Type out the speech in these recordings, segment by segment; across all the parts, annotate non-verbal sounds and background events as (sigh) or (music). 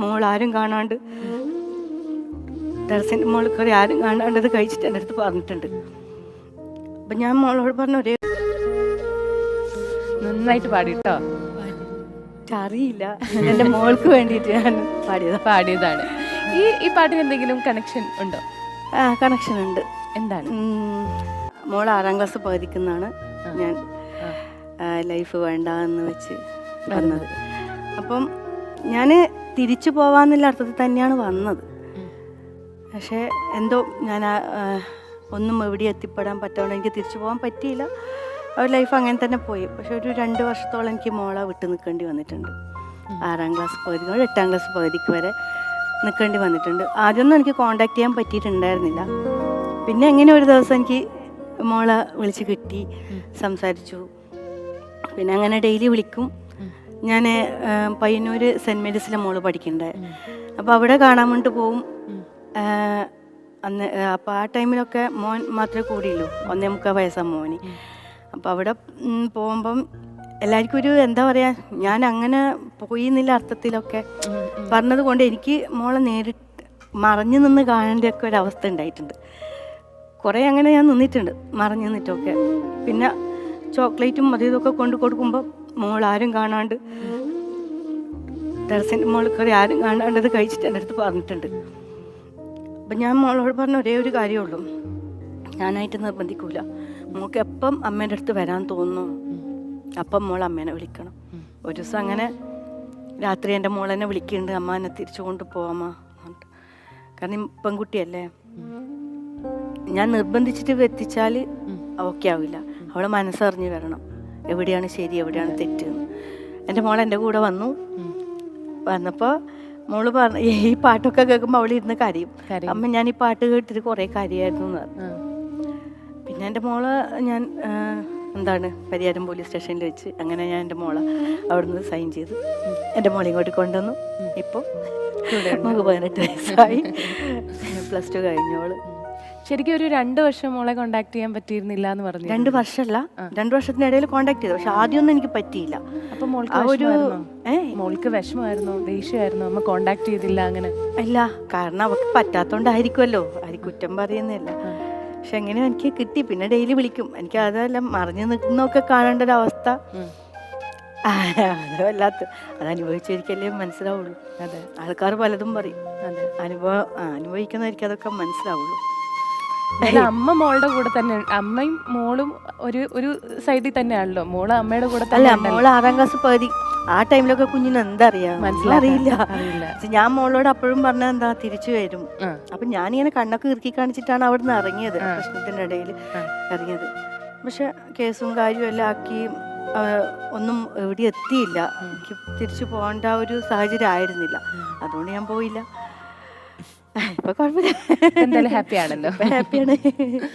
മോൾ ആരും കാണാണ്ട്. ടെറസിന്റെ മോളിൽ കയറി ആരും കാണാണ്ട് ഇത് കഴിച്ചിട്ട് എന്റെ അടുത്ത് പറഞ്ഞിട്ടുണ്ട്. അപ്പം ഞാൻ മോളോട് പറഞ്ഞ ഒരേ നന്നായിട്ട് പാടി കേട്ടോ അറിയില്ല. എന്റെ മോൾക്ക് വേണ്ടിയിട്ട് ഞാൻ പാടിയത്. പാടിയതാണ്. ഈ ഈ പാട്ടിന് എന്തെങ്കിലും കണക്ഷൻ ഉണ്ടോ? ആ കണക്ഷൻ ഉണ്ട്. എന്താണ്? മോൾ ആറാം ക്ലാസ് പകുതിക്കുന്നാണ് ഞാൻ ലൈഫ് വേണ്ട എന്ന് വെച്ച് വന്നത്. അപ്പം ഞാൻ തിരിച്ചു പോവാന്നുള്ള അർത്ഥത്തിൽ തന്നെയാണ് വന്നത്. പക്ഷേ എന്തോ ഞാൻ ഒന്നും എവിടെ എത്തിപ്പെടാൻ പറ്റാണ്ട് എനിക്ക് തിരിച്ചു പോകാൻ പറ്റിയില്ല. അവർ ലൈഫ് അങ്ങനെ തന്നെ പോയി. പക്ഷെ ഒരു രണ്ട് വർഷത്തോളം എനിക്ക് മോളെ വിട്ട് നിൽക്കേണ്ടി വന്നിട്ടുണ്ട്. ആറാം ക്ലാസ് പകുതി മുതൽ എട്ടാം ക്ലാസ് പകുതിക്ക് വരെ നിൽക്കേണ്ടി വന്നിട്ടുണ്ട്. ആദ്യമൊന്നും എനിക്ക് കോണ്ടാക്ട് ചെയ്യാൻ പറ്റിയിട്ടുണ്ടായിരുന്നില്ല. പിന്നെ എങ്ങനെ ഒരു ദിവസം എനിക്ക് മോളെ വിളിച്ച് കിട്ടി സംസാരിച്ചു. പിന്നെ അങ്ങനെ ഡെയിലി വിളിക്കും. ഞാൻ പയ്യന്നൂർ സെന്റ് മേരീസിലെ മോൾ പഠിക്കണ്ടേ. അപ്പോൾ അവിടെ കാണാൻ വേണ്ടി പോവും. അന്ന് അപ്പോൾ ആ ടൈമിലൊക്കെ മോൻ മാത്രമേ കൂടിയുള്ളൂ. ഒന്നേ മുക്കാൽ വയസ്സാണ് മോന്. അപ്പോൾ അവിടെ പോകുമ്പം എല്ലാവർക്കും ഒരു എന്താ പറയുക ഞാൻ അങ്ങനെ പോയി എന്നുള്ള അർത്ഥത്തിലൊക്കെ പറഞ്ഞത് കൊണ്ട് എനിക്ക് മോളെ നേരിട്ട് മറഞ്ഞു നിന്ന് കാണേണ്ട ഒരു അവസ്ഥ ഉണ്ടായിട്ടുണ്ട്. കുറേ അങ്ങനെ ഞാൻ നിന്നിട്ടുണ്ട് മറഞ്ഞു നിന്നിട്ടൊക്കെ. പിന്നെ ചോക്ലേറ്റും അതും ഇതൊക്കെ കൊണ്ട് കൊടുക്കുമ്പോൾ മോൾ ആരും കാണാണ്ട് ടെറസിന്റെ മോളിൽ കയറി ആരും കാണാണ്ട് ഇത് കഴിച്ചിട്ട് എന്റെ അടുത്ത് പറഞ്ഞിട്ടുണ്ട്. അപ്പം ഞാൻ മോളോട് പറഞ്ഞ ഒരേ ഒരു കാര്യമുള്ളൂ ഞാനായിട്ട് നിർബന്ധിക്കൂല. മോൾക്ക് എപ്പം അമ്മേന്റെ അടുത്ത് വരാൻ തോന്നുന്നു അപ്പം മോൾ അമ്മേനെ വിളിക്കണം. ഒരു ദിവസം അങ്ങനെ രാത്രി എന്റെ മോൾ എന്നെ വിളിക്കുന്നുണ്ട് അമ്മ എന്നെ തിരിച്ചു കൊണ്ട് പോവാമ്മ കാരണം പെൺകുട്ടിയല്ലേ. ഞാൻ നിർബന്ധിച്ചിട്ട് എത്തിച്ചാൽ ഓക്കെ ആവില്ല. അവളെ മനസ്സറിഞ്ഞ് വരണം. എവിടെയാണ് ശരി എവിടെയാണ് തെറ്റ്? എന്റെ മോൾ എന്റെ കൂടെ വന്നു. വന്നപ്പോൾ മോൾ പറഞ്ഞു ഈ പാട്ടൊക്കെ കേൾക്കുമ്പോൾ അവൾ ഇരുന്ന് കരയും. അമ്മ ഞാൻ ഈ പാട്ട് കേട്ടിട്ട് കുറേ കരയായിരുന്നു എന്ന് പറഞ്ഞു. പിന്നെ എന്റെ മോൾ ഞാൻ എന്താണ് പരിയാരം പോലീസ് സ്റ്റേഷനിൽ വെച്ച് അങ്ങനെ ഞാൻ എന്റെ മോളെ അവിടുന്ന് സൈൻ ചെയ്തു. എന്റെ മോളെ ഇങ്ങോട്ട് കൊണ്ടുവന്നു. ഇപ്പോൾ നമുക്ക് പതിനെട്ട് വയസ്സായി. (laughs) Plus two കഴിഞ്ഞോൾ. ശരിക്കും ഒരു രണ്ട് വർഷം മോളെ കോണ്ടാക്ട് ചെയ്യാൻ പറ്റിയിരുന്നില്ല എന്ന് പറഞ്ഞു. രണ്ട് വർഷമല്ല രണ്ട് വർഷത്തിനിടയിൽ കോണ്ടാക്ട് ചെയ്തു. പക്ഷെ ആദ്യമൊന്നും എനിക്ക് പറ്റിയില്ല. അപ്പൊ മോൾക്ക് ഒരു മോൾക്ക് വിഷമമായിരുന്നു? ദേഷ്യമായിരുന്നു? അമ്മ കോണ്ടാക്ട് ചെയ്തില്ല അങ്ങനെ. അല്ല കാരണം അവർക്ക് പറ്റാത്തോണ്ടായിരിക്കുമല്ലോ ആരും കുറ്റം പറയുന്നില്ല പക്ഷെ എങ്ങനെ എനിക്ക് കിട്ടി. പിന്നെ ഡെയിലി വിളിക്കും. എനിക്ക് അതെല്ലാം മറിഞ്ഞു നിൽക്കുന്നൊക്കെ കാണേണ്ട ഒരു അവസ്ഥ അതല്ലാത്ത അത് അനുഭവിച്ചിരിക്കല്ലേ മനസ്സിലാവുള്ളൂ. അതെ. ആൾക്കാർ പലതും പറയും. അതെ. അനുഭവം അനുഭവിക്കുന്നവർക്ക് അതൊക്കെ മനസ്സിലാവുള്ളൂ. അല്ല, അമ്മ മോളുടെ കൂടെ തന്നെ അമ്മയും മോളും ഒരു ഒരു സൈഡിൽ തന്നെയാണല്ലോ. മോൾ അമ്മയുടെ കൂടെ അല്ല തന്നെ. മോൾ ആറാം ക്ലാസ് പകുതി. ആ ടൈമിലൊക്കെ കുഞ്ഞിന് എന്താ അറിയാ അറിയില്ല. പക്ഷെ ഞാൻ മോളോട് അപ്പോഴും പറഞ്ഞ എന്താ തിരിച്ചു വരും. ആ. അപ്പൊ ഞാനിങ്ങനെ കണ്ണൊക്കെ ഇറുക്കി കാണിച്ചിട്ടാണ് അവിടുന്ന് ഇറങ്ങിയത് പ്രശ്നത്തിന്റെ ഇടയിൽ ആ. ഇറങ്ങിയത്. പക്ഷെ കേസും കാര്യവും എല്ലാം ആക്കി ആ, ഒന്നും എവിടെ എത്തിയില്ല. എനിക്ക് തിരിച്ചു പോകേണ്ട ഒരു സാഹചര്യം ആയിരുന്നില്ല. അതുകൊണ്ട് ഞാൻ പോയില്ല. ഇപ്പൊ കുഴപ്പമില്ല. എന്തായാലും ഹാപ്പി ആണല്ലോ. ഹാപ്പിയാണ് (laughs)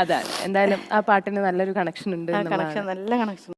അതാണ്. എന്തായാലും ആ പാട്ടിന് നല്ലൊരു കണക്ഷൻ ഉണ്ട് കണക്ഷൻ നല്ല കണക്ഷൻ